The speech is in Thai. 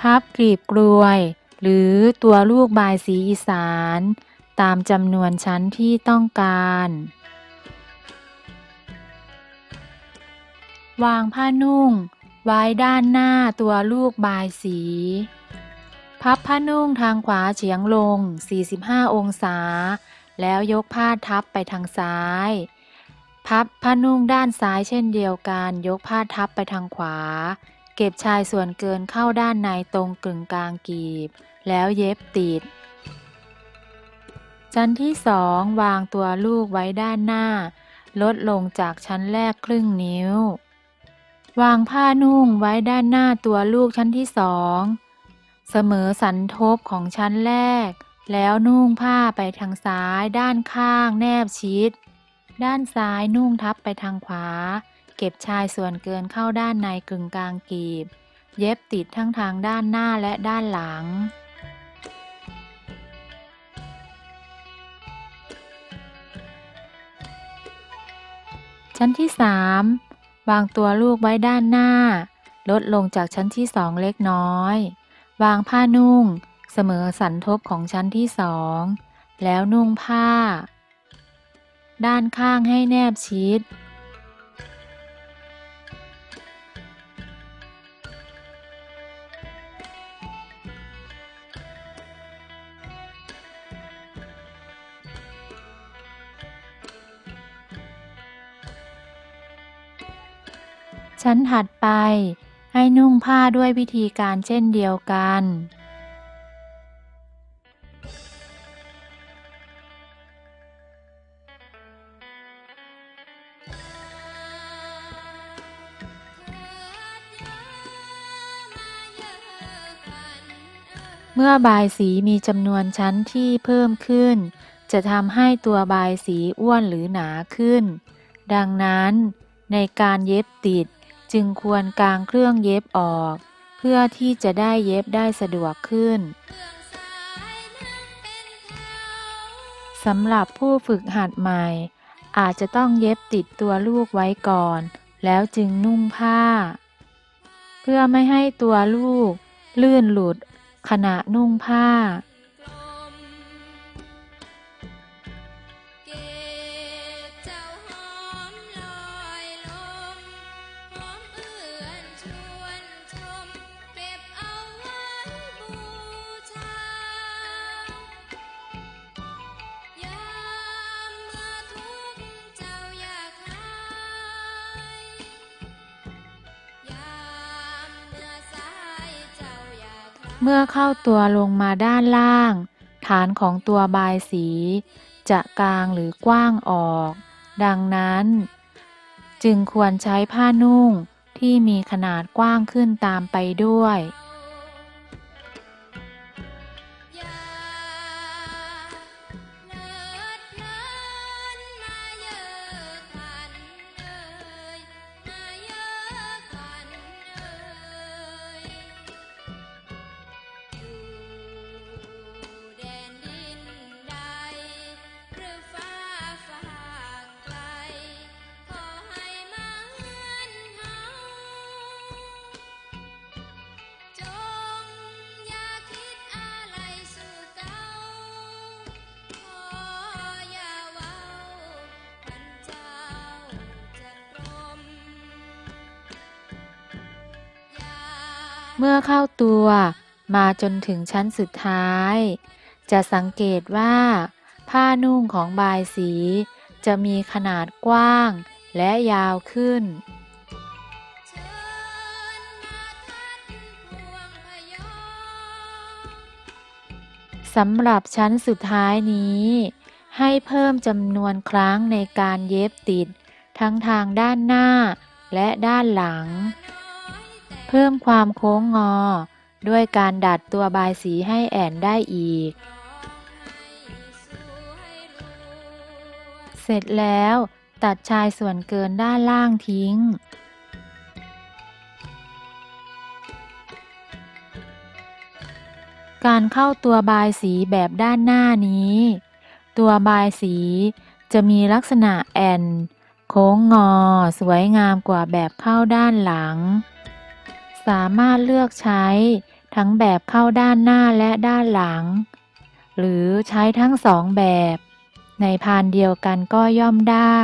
พับกลีบกลวย หรือตัวลูกบายสีอีสาน ตามจำนวนชั้นที่ต้องการ วางผ้านุ่ง ไว้ด้านหน้าตัวลูกบายสี พับผ้านุ่งทางขวาเฉียงลง 45 องศา แล้วยกผ้าทับไปทางซ้าย พับผ้านุ่งด้านซ้ายเช่นเดียวกัน ยกผ้าทับไปทางขวา เก็บชายส่วนเกินเข้าด้านในตรงกึ่งกลางกีบ แล้วเย็บติด ชั้นที่สองวางตัวลูกไว้ด้านหน้า ลดลงจากชั้นแรกครึ่งนิ้ว วางผ้านุ่งไว้ด้านหน้าตัวลูกชั้นที่สองเสมอสันทบของชั้นแรก แล้วนุ่งผ้าไปทางซ้าย ด้านข้างแนบชิด ด้านซ้ายนุ่งทับไปทางขวา เก็บชายส่วนเกินเข้าด้านในกึ่งกลางกีบ เย็บติดทั้งทางด้านหน้าและด้านหลัง ชั้นที่สามวางตัวลูกไว้ด้านหน้า ลดลงจากชั้นที่สองเล็กน้อย วางผ้านุ่ง เสมอสันทบของชั้นที่สองแล้วนุ่งผ้า ด้านข้างให้แนบชิด ชั้นถัดไป ให้นุ่งผ้าด้วยวิธีการเช่นเดียวกัน เมื่อบายสีมีจำนวนชั้นที่เพิ่มขึ้น จะทำให้ตัวบายสีอ้วนหรือหนาขึ้น ดังนั้นในการเย็บติด จึงควรกางเครื่องเย็บออก เพื่อที่จะได้เย็บได้สะดวกขึ้นสำหรับผู้ฝึกหัดใหม่ อาจจะต้องเย็บติดตัวลูกไว้ก่อน แล้วจึงนุ่งผ้า เพื่อไม่ให้ตัวลูก ลื่นหลุดขณะนุ่งผ้า มื่อเข้าตัวลงมาด้านล่าง ฐานของตัวบายสี จะกลางหรือกว้างออก ดังนั้น จึงควรใช้ผ้านุ่งที่มีขนาดกว้างขึ้นตามไปด้วย เมื่อเข้าตัวมาจนถึงชั้นสุดท้าย จะสังเกตว่า ผ้านุ่งของบายสี จะมีขนาดกว้างและยาวขึ้นสำหรับชั้นสุดท้ายนี้ ให้เพิ่มจำนวนครั้งในการเย็บติด ทั้งทางด้านหน้าและด้านหลัง เพิ่มความโค้งงอ ด้วยการดัดตัวบายสีให้แอนได้อีก เสร็จแล้วตัดชายส่วนเกินด้านล่างทิ้ง การเข้าตัวบายสีแบบด้านหน้านี้ ตัวบายสีจะมีลักษณะแอน โค้งงอ สวยงามกว่าแบบเข้าด้านหลัง สามารถเลือกใช้ทั้งแบบเข้าด้านหน้าและด้านหลัง หรือใช้ทั้งสองแบบ ในพานเดียวกันก็ย่อมได้